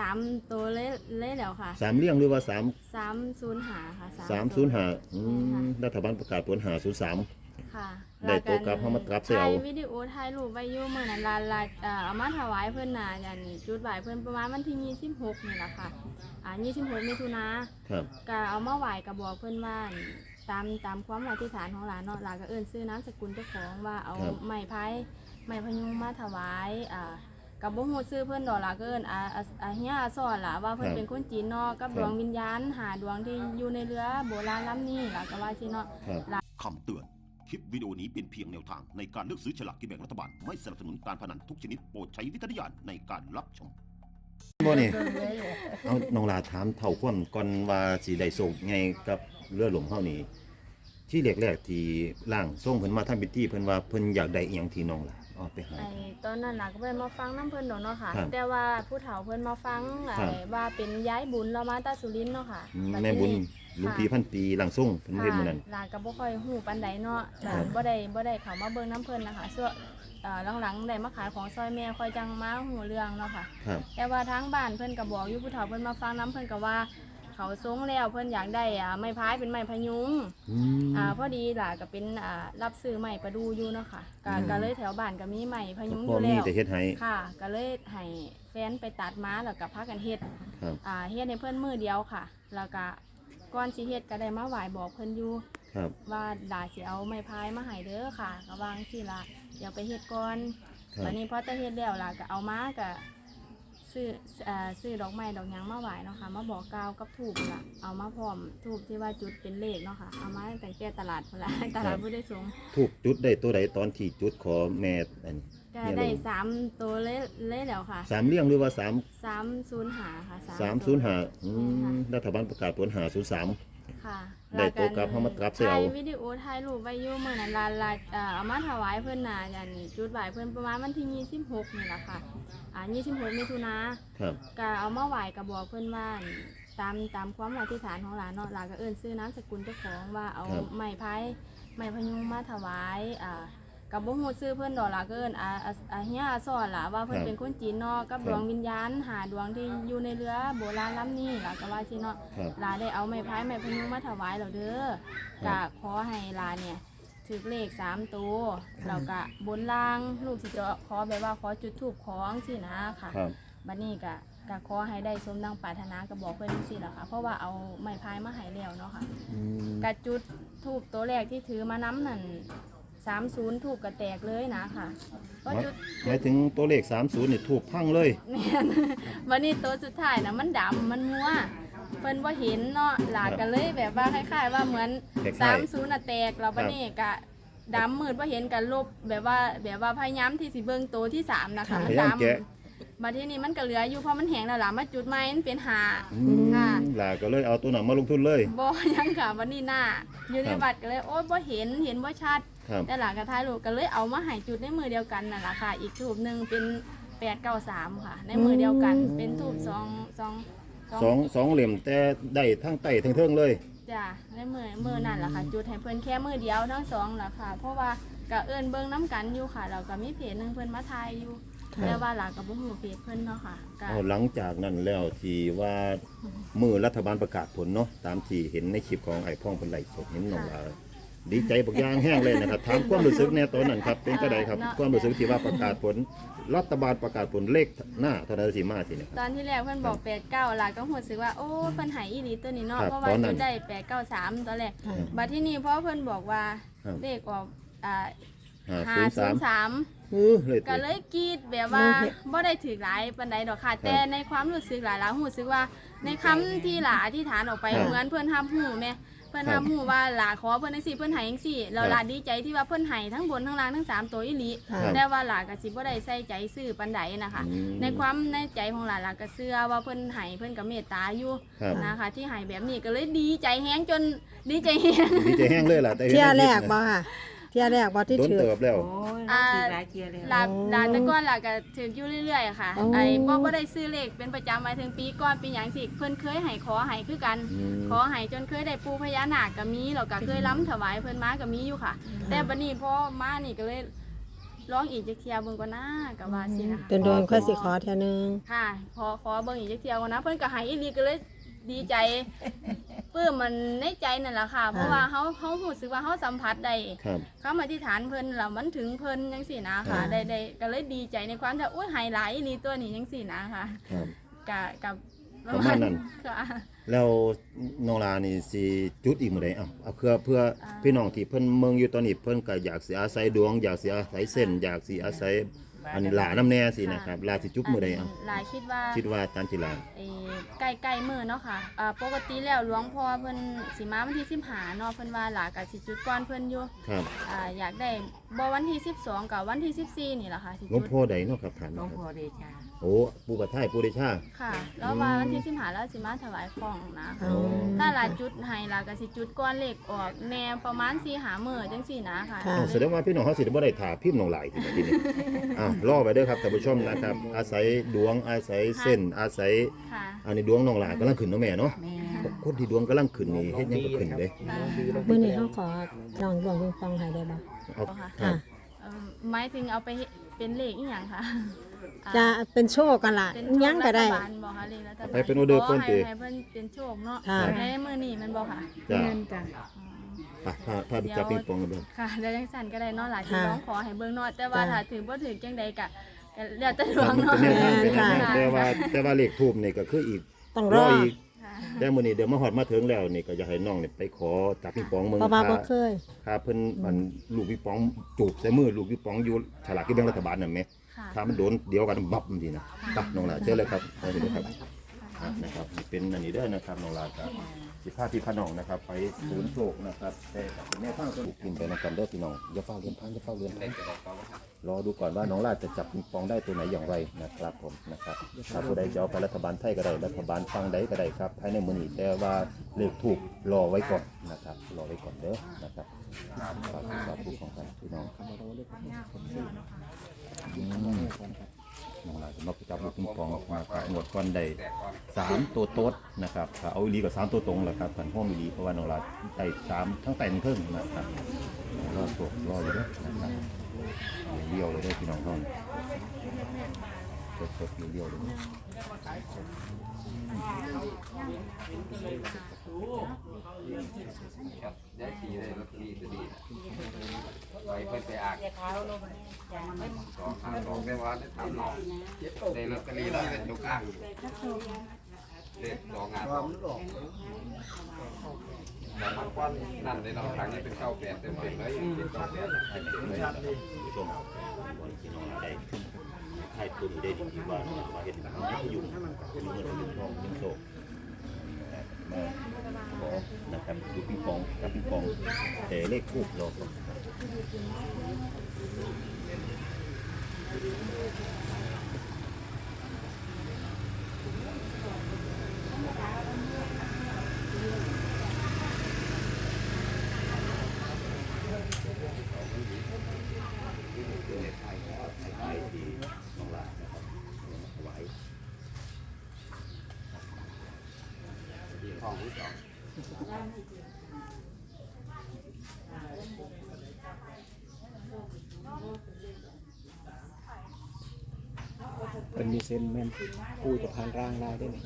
สามตัวเลยเลยแล้วค่ะสามเลี่ยงหรือว่าสามสามศูนย์หาค่ะสามตัวศูนย์ห้าอืค่ะมรัฐบาลประกาศผลหาศูนย์สาม ค่ะได้ตัวกลับเข้ามากลับใส่เอา ถ่ายวิดีโอถ่ายรูปไว้อยู่เมื่อนั้นลาลาเอ่อเอามาถวายเพิ่นน่ะอย่างจุดไหวเพิ่นประมาณวันที่ยี่สิบหกนี่แหละค่ะ อ่ายี่สิบหกมิถุนาครับ ก็เอามาไหวกับบอกเพื่อนว่าตามตามความอธิษฐานของหลานเนาะหลานก็เอิ้นซื้อน้ำสกุลเจ้าของว่าเอาครับ ไม้พายไม้พยุงมาถวายอ่า กับบ่ฮู้ซื้อเพิ่นดอกหล่ะก็เอิ้นอาอาอาเฮียอาสอนล่ะว่าเพิ่นเป็นคนจีนเนาะกับดวงวิญญาณหาดวงที่อยู่ในเรือโบราณลำนี้ล่ะก็ว่าสิเนาะครับคำเตือน คลิปวิดีโอนี้เป็นเพียงแนวทางในการเลือกซื้อฉลากกินแบ่งรัฐบาล ไม่สนับสนุนการพนันทุกชนิดโปรดใช้วิจารณญาณในการรับชม บ่นี่เอาน้องลาถามเท่าความก่อนว่าสิได้โศกไงกับเรือหลวงเฮานี่ ที่แรกๆที่ร่างทรงเพิ่นมาทำพิธีเพิ่นว่าเพิ่นอยากได้อีหยังที่น้องล่ะเอาไปหาไอ้ตอนนั้นล่ะก็ไปมาฟังน้ำเพิ่นดอกเนาะค่ะ ครับแต่ว่าผู้เฒ่าเพิ่นมาฟังครัไอ้บว่าเป็นย้ายบุญเรามาตาสุรินทร์เนาะค่ะอืมบัดแม่บุญนี้หลุงพี่พันปีร่างทรงเพิ่นเฮ็ดมื้อนั้นค่ะหลานก็บ่ค่อยฮู้ปานใดเนาะหครัลาบนบ่ได้บ่ได้เข้ามาเบิ่งน้ำเพิ่นนะคะส่วนเอ่อหลังๆได้มาขายของซอยแม่ค่อยจังมาฮู้เรื่องเนาะค่ะ ครับ แต่ว่าทางบ้านเพิ่นก็บอกอยู่ผู้เฒ่าเพิ่นมาฟังน้ำเพิ่นก็ว่า เขาทรงแล้วเพิ่นอยากได้อ่าไม้พายเป็นไม้พยุงอืม อ่าพอดีหล่ะก็เป็นอ่ารับซื้อไม้ประดูอยู่เนาะค่ะก็อืม ก็เลยแถวบ้านก็มีไม้พยุงอพ่อยู่มีแล้วแต่เฮ็ดให้ ค่ะ ก็เลยให้แฟนไปตัดมาแล้วก็พากันเฮ็ดครับ อ่าเฮ็ดให้เพิ่นมือเดียวค่ะ แล้วก็ก่อนสิเฮ็ดก็ได้มาไหว้บอกเพิ่นอยู่ ครับ ว่าดาสิเอาไม้พายมาให้เด้อค่ะก็วางสิละเดี๋ยวไปเฮ็ดก่อนครับ วันนี้พอจะเฮ็ดแล้วล่ะก็เอามาก็ ซื้อเอ่อซื้อดอกไม้ดอกหยังมาไหว้เนาะค่ะมาบอกกล่าวกับถูกล่ะเอามาพร้อมถูกที่ว่าจุดเป็นเลขเนาะค่ะเอามาตั้งแต่ตลาดพุ่นละ ตลาดผู้ได้สูงถูกจุดได้ตัวใดตอนที่จุดขอแม่อันก็เนี่ยได้ลงสามตัวเลยเลยแล้วค่ะสามเลี่ยงหรือว่าสามสามศูนย์หาค่ะสามตัว ศูนย์ห้าอืค่ะมรัฐบาลประกาศผลหาศูนย์สามค่ะ ได้ตัวกลับเข้ามากลับใส่เอาถ่ายวิดีโอถ่ายรูปไว้อยู่เมื่อนั้นลาลาเอ่อเอามาถวายเพิ่นน่ะอย่างจุดไหวเพิ่นประมาณวันที่ยี่สิบหกนี่แหละค่ะ อ่ายี่สิบหกมิถุนาครับก็เอามาไหวกับบอกเพื่อนว่าตามตามความอธิษฐานของหลานเนาะหลานก็เอิ้นซื้อน้ำสกุลเจ้าของว่าเอาครับไม้พายไม้พยุงมาถวายอ่า กับบ่ฮู้ซื้อเพื่อนดอกหล่ะก็เอิ้นอาอาอาเฮียอาสอนล่ะว่าเพิ่นเป็นคนจีนเนาะกับดวงวิญญาณหาดวงที่อยู่ในเรือโบราณลำนี้ล่ะก็ว่าสิเนาะครับ หลานได้เอาไม้พายไม้พยุงมาถวายแล้วเด้อครัก็บ ขอให้หลานเนี่ยถือเลขสามตัวแล้วก็บนล่างลูกสิจะขอแบบว่าขอจุดธูปของสินะค่ะ ครับ บัดนี้ก็ก็ขอให้ได้สมดังปรารถนาก็บอกเพื่อนจังซี่แหละค่ะ เพราะว่าเอาไม้พายมาให้แล้วเนาะค่ะอืมกระจุดทูบตัวแรกที่ถือมาน้ำนั่น สามศูนย์ทูบกระแตกเลยนะค่ะก็จุดหมายถึงตัวเลขสามศูนย์นี่ถูกพังเลยแม่น วันนี้ตัวสุดท้ายนะมันดำมันมัวเพิ่นว่าเห็นเนาะหลากกันเลยแบบว่าคล้ายๆ ว่าเหมือนคล้ายๆสามศูนย์น่ะแตกแล้วบัดนี้ก็ดำมืดว่าเห็นกันลบแบบว่าแบบว่าพยายามที่สิเบิ่งตัวที่สามนะคะพมันยายามดำแกะบัดทีนี้มันก็เหลืออยู่เพราะมันแห้งแล้วล่ะมาจุดไม้มันเป็นหา อืมค่ะ หลาก็เลยเอาตัวหนังมาลงทุนเลย บ่ยังค่ะวันนี้หน้าอยู่ในครับบัตรก็เลยโอ๊ยบ่เห็นเห็นบ่ชัด ครับแต่หลังกระทายลูกก็เลยเอามาให้จุดในมือเดียวกันนั่นแหละค่ะ อีกทูบหนึ่งเป็น893ค่ะ ในมือเดียวกัน เป็นทูบสองสองสองสองสองเหลี่ยมแต่ได้ทั้งไต่ทั้งเทิงเลย จ้ะในมือมือนั่นแหละค่ะ จุดให้เพิ่นแค่มือเดียวทั้งสองแหละค่ะ เพราะว่าก็เอิ้นเบิ่งน้กันอยู่ค่ะแล้วก็มีเพจหนึงเพิ่นมาทายอยู่ครับ แต่ว่าหลังก็บ่ฮู้เพจเพิ่นเนาะค่ะก็ เอาหลังจากนั้นแล้วที่ว่ามือรัฐบาลประกาศผลเนาะตามที่เห็นในคลิปของไอ้พ่องเป็นไหลฟ์สดเห็นน้องลา ดีใจบักอยางแห้งเลยนะครับถามความรู้สึกในตอนนั้นครับเป็นกระไดครับความรู้สึกที่ว่าประกาศผล รัฐบาลประกาศผลเลขหน้าธนาสีมาสิเนี่ยครับตอนที่แรกเพิ่นบอก89หลานก็รู้สึกว่าโอ้เพิ่นให้อีหลีตัวนี้เนาะครับเพราะว่าตอนนั้จุนดได้893ตอนแรกครับบัดที่นี่เพราะเพิ่นบอกว่าครับ เลขออกอ่าห้าศูนย์สาม503เออเลยก็เลยกรีดแบบว่าบ่ได้ถือหลายปานใดดอกค่ะแต่ในความรู้สึกหลายหลายรู้สึกว่า ในคำที่หลาอธิษฐานออกไปครับ เหมือนเพิ่นรับรู้แม่ เพิ่นครัรับบรู้ว่าหลาขอเพิ่นจังซี่เพิ่นให้จังซี่แล้วครับหลาดีใจที่ว่าเพิ่นให้ทั้งบนทั้งล่างทั้งสามตัวอีหลีครับ แต่ว่าหลาก็สิบ่ได้ใส่ใจซื้อปานใดนะคะ อืมในความในใจของหลานหลานก็เชื่อว่าเพิ่นให้เพิ่นก็เมตตาอยู่ครับนะคะ ที่ให้แบบนี้ก็เลยดีใจแฮงจนดีใจแฮงดีใจแห้งเลยล่ะแต่ห็นเที่ยในแรคกลิปบ่นะค่ะ เที่ยแรกบ่ที่โดนถือ เติบแล้ว โอ้ยอ่า ถือหลายเทียแล้วหลานโอ้หลานแต่ก่อนหลานก็ถืออยู่เรื่อยๆอะค่ะโอ้ไอ้บ่บ่ได้ซื้อเลขเป็นประจำหมายถึงปีก่อนปีหยังสิเพิ่นเคยให้ขอให้คือกัน อืม ขอให้จนเคยได้ปูพญานาคก็มีแล้วก็เคยล้ำถวายเพิ่นมาก็มีอยู่ค่ะ แต่บัดนี้พอมานี่ก็เลยร้องอีกจักเที่ยเบิ่งก่อนนะก็ว่าสินะคะโดนๆค่อยสิขอเท่านึง ค่ะขอขอเบิ่งอีกจักเที่ยก่อนนะเพิ่นก็ให้อีหลีก็เลยดีใจ ปลื้มมันในใจนั่นแหละค่ะ เพราะว่าเฮาเฮารู้สึกว่าเฮาสัมผัสได้ครับ คำอธิษฐานเพิ่นแล้วมันถึงเพิ่นจังซี่นะครัค่ะบได้ได้ก็เลยดีใจในความที่โอ้ยไฮไลท์นี่ตัวนี้จังซี่นะค่ะครับ กะกับประมาณนั้น ค่ะ แล้วน้องลานี่สิจุดอีกมื้อใดเอ้าเอาเพื่อเพื่ออ่าพี่น้องที่เพิ่นเมืองอยู่ตอนนี้เพิ่นก็อยากสิอาศัยดวง อยากสิอาศัยเส้น อยากสิอาศัย อันนี้หลาน้ำแน่สินะครับลาสิจุบมื้อใดเอ้าหลายคิดว่าคิดว่าตามที่ลาเอ่อใกล้ใกล้มือเนาะค่ะอ่าปกติแล้วหลวงพ่อเพิ่นสิมาวันที่15เนาะเพิ่นว่าหลากะสิจุดก่อนเพิ่นอยู่ครับอ่าอยากได้บ่วันที่12กับวันที่14นี่แหละค่ะสิหลวงจุดพ่อใดเนาะครับท่านหลวงครับพ่อเดชา โอ้ปู่ปะท้ายปู่เดชา ค่ะ แล้วว่าวันที่15แล้วสิมาถวายของนะ อ๋อ ถ้าหลาจุดให้หลากะสิจุดก่อนเลขออกแนวประมาณ4หามื้อจังซี่นะค่ะ ค่ะ อ้าวแสดงว่าพี่น้องเขาสิได้บ่ได้ถ่าพิมพ์น้องหลายทีนี้ทีนี้อ้าวรอไปเด้อครับท่านผู้ชมนะครับ อาศัยดวงอาศัยเส้นอาศัยค่ะ อันนี้ดวงน้องหลายกำลังขึ้นเนาะแม่เนาะแม่คนที่ดวงกำลังขึ้นนี่เฮ็ดหยังก็ขึ้นเลยมื้อนี้เขาขอลองดวงปิงปองให้ได้บ่เอาค่ะครัค่ะบเอิ่มหมายถึงเอาไปเฮ็ดเป็นเลขอีหยังคะอ่า จะเป็นโชคกันล่ะเป็นยังก็ได้รัฐบาลบอกค่ะเลขรัฐบาลไปเป็นออเดอร์เพิ่นติให้ให้เพิ่นเป็นโชคเนาะค่ะ ในมื้อนี้แมันบอกค่ะจ้าเงินจ้ะไปพาพาไปจับปิงปองกันเด้อค่ะแล้วจังสั่นก็ได้เนาะหลายที่ค่ะร้องขอให้เบิ่งเนาะแต่ว่าจ้ะ ถ้าถือบ่ถือจังใดก็ก็แล้วแต่ดวงมันเนาะเป็นแนวทางเป็นแนวทางค่ะแต่ว่าแต่ว่าเลขทูบนี่ก็คืออีกต้องรรอออีกค่ะแต่มื้อนี้เดี๋ยวมาฮอดมาถึงแล้วนี่ก็อยากให้น้องนี่ไปขอจับปิงปองเมืองเพราะว่าบ่พาเคยพาเพิ่นอันลูกปิงปองจูบใส่มือลูกปิงปองอยู่ฉลากที่แบ่งรัฐบาลนั่นแหม ค่ะ ถ้ามันโดนเดียวกันบับมันดีนะไปน้องหลาเชิญเลยครับไปเลยครับอะนะครับนี่เป็นอันนี้เด้อนะครับน้องหลาครับสิพาพี่พาน้องนะครับ ไปศูนย์โชคนะครับแต่กับแม่ฟังสนุกกินไปนะครับเด้อพี่น้องอย่าเฝ้าเรียนพันอย่าเฝ้าเรียนพันรอดูก่อนว่าน้องลาจะจับปิงปองได้ตัวไหนอย่างไรนะครับผมนะครับถ้าผู้ใดจะเอาไปรัฐบาลไทยก็ได้รัฐบาลฟังใดก็ได้ครับภายในมื้อนี้แต่ว่าเลขถูกรอไว้ก่อนนะครับรอไว้ก่อนเด้อนะครับสาธุสาธุของกันพี่น้องอืม น้องหลายสำหรับจับลูกปิงปองมาครับหมดก้อนไดสามตัวโต๊ดนะครับถ้าเอาอีหลีกับสามตัวตรงแหละครับขันห้องอีหลีเพราะว่าน้องหลายได้สามทั้งแต่งเพิ่งนะครับรอตัวรออยู่เด้วยนะครับเดี่ยวเลยได้พี่น้องท่าน สดๆเลี้ยวๆเลยได้ทีได้ลอตเตอรี่จะดีไปเพื่อไปอ่านสองห้าสองได้ว่าได้ทำหนองได้ลอตเตอรี่ได้เป็นตุกอ่างเด็ดสองงานสองแต่มันก้อนนั่นในเราทางนี้เป็นเก้าแปดเต็มเต็มเลยเป็นเก้าแปดเต็มเต็มเลยานได้ไทยตัวนี้ได้ดีว่ามาเห็นกันยุ่มีเงินมีทองมีโชคมาขอนะครับดูปิงปองกับปิงปองแต่เลขคู่รอก่อน ไอ้ที่น้องลานะครับถวาย เป็นมีเซนแม่นผู้จะผ่านร่างได้ได้ไหม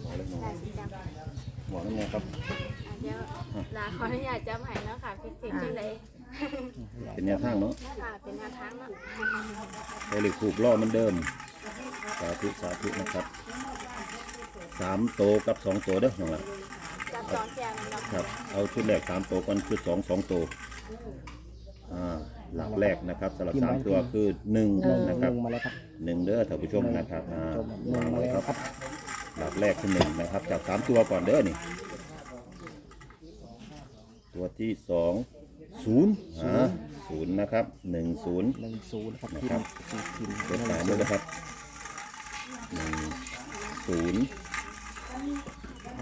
หมอแล้วน้องหมอนั่นไงครับ เดี๋ยวลาขออนุญาตจำให้เนาะค่ะพิจิตรจังใด เป็นแนวทางเนาะค่ะเป็นแนวทางเนาะแต่เลขถูกล่อเหมันเดิม สาธุสาธุนะครับสามโตวกับสองโตวเด้อน้องละจับสองแจมเนาะครับ เอาชุดแรกสามโตวก่อนชุดสองสองโตวอ่าหลักแรกนะครับสำหรับสามตัวคือหนึ่งหนึ่งนะคหรับนึ่งมาแล้วครับหนึ่งเด้อท่านผู้ชมนะครับอ่าชมหนึ่งมาแล้วครับ หลักแรกคือหนึ่งนะครับจากสามตัวก่อนเด้อนี่ ตัวที่สอง ศูนย์อ่าศูนย์นะครับหนึ่งศูนย์ หนึ่งศูนย์ครับนะพิครัมบพ์พิมพ์ตัวสามด้วยนะครับหนึ่งศูนย์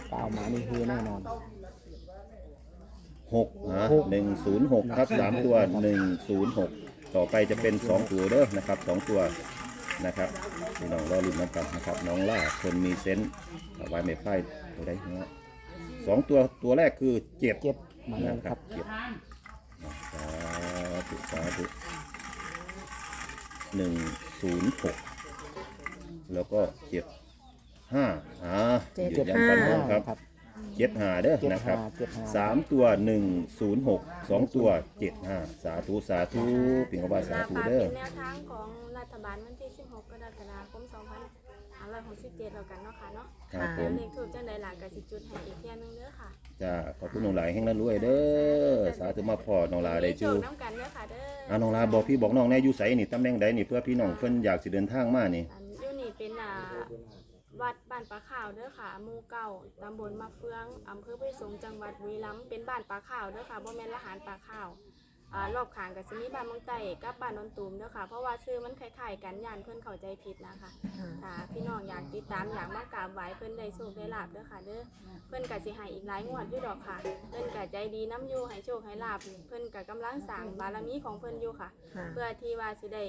เปล่าหมานี่คือแน่นอน หกอ่าหนึ่งศูนย์หกครับสามตัวหนึ่งศูนย์หกต่อไปจะเป็นสองตัวเด้อนะครับสองตัวนะครับพี่น้องรอลุ้นน้ำกันนะครับ น้องล่าคนมีเซนต์ถวายไม่พ่ายตัวใดเนาะสองตัวตัวแรกคือเจ็ดเจ็ดมาแล้วนะคครัรับบเจ็ดสา ธุสาธุหนึ่งศูนย์หกแล้วก็เจ็ดห้าอ่าเจ็ด ยืนยันฟันธงครับครับเจ็ดห้าเด้อเจ็ดนะครับห้าเจ็ดห้าสามตัวหนึ่งศูนย์หกสองตัวเจ็ดห้าสาธุสาธุปิงกบาสาธุฝากเด้อ เป็นแนวทางของรัฐบาลวันที่ 16 กรกฎาคม 2567แล้วกันเนาะค่ะเนาะครับผมเลขถูกจังใดหลักกสิจุดให้อีกเที่ยหนึงเด้อค่ะจ้าขอบคุณน้องหลายแห่งนั้นรวยเด้อสาธุมาพอน้องลาได้มีโชจูคน้ำกันเด้อค่ะเด้ออ่าน้องลาบอกพี่บอกน้องแน่อยู่ไสนี่ตำแหน่งใดนี่เพื่อพี่น้องเพิ่นอยากสิเดินทางมานี่อันอยู่นี่เป็นอ่าวัดบ้านปลาขาวเด้อค่ะหมู่เก่าตำบลมะเฟืองอำเภอห้วยสงจังหวัดบุรีรัมย์เป็นบ้านปลาขาวเด้อค่ะบ่แม่นละหารปลาขาว อ่ารอบข้างก็สิมีบ้านเมืองใต้กับบ้านนนตูมเด้อค่ะ เพราะว่าชื่อมันคล้ายๆกันย่านเพิ่นเข้าใจผิดนะคะค่ะพี่น้องอยากติดตามอยากมากราบไหว้เพิ่นได้โชคได้ลาบเด้อค่ะเด้อเพิ่นก็สิให้อีกหลายงวดอยู่ดอกค่ะ เพิ่นก็ใจดีน้ำอยู่ให้โชคให้ลาบเพิ่นก็กำลังสร้างบารมีของเพิ่นอยู่ค่ะค่ะเพื่อที่ว่าสิได้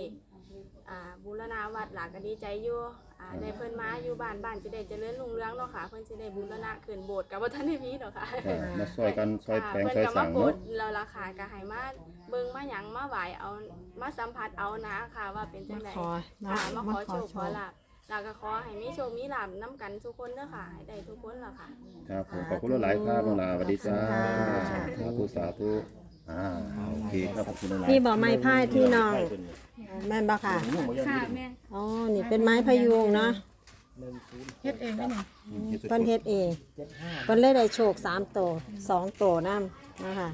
อ่าบูรณาวัดหลากก็ดีใจอยู่อ่าได้เพิ่นมาอยู่บ้านบ้านสิได้เจริญรุ่งเรืองเนาะค่ะ เพิ่นสิได้บูรณะขึ้นโบสถ์ก็บ่ทันได้มีดอกค่ะก็มาซอยกันซอยค่ะแปลงเพิ่นซอยก็สั่มางโปรเนาะดเราราคาก็ให้มาเบิ่งมาหยังมาไหว้เอามาสัมผัสเอานะค่ะ ว่าเป็นจัมางไดขอค่ะมาขอโชคโชขอคลาบแล้วก็ขอให้มีโชคมีลาบน้ำกันทุกคนเด้อค่ะให้ได้ทุกคนล่ะค่ะ ครับผมขอบคุณหลายๆครับน้องลาสวัสดีจ้าขอบคุณค่ะสาธุสาธุ อ่าโอเคครับขอบคุณหลายนี่บอกไม้พายที่น้องแม่นบ่ค่ะค่ะแม่อ๋อนี่เป็นไม้พะยุงเนาะเฮ็ดเองได้นี่เพิ่นเฮ็ดเองเพิ่นเลยได้โชคสามโตสองโตนำนะคะ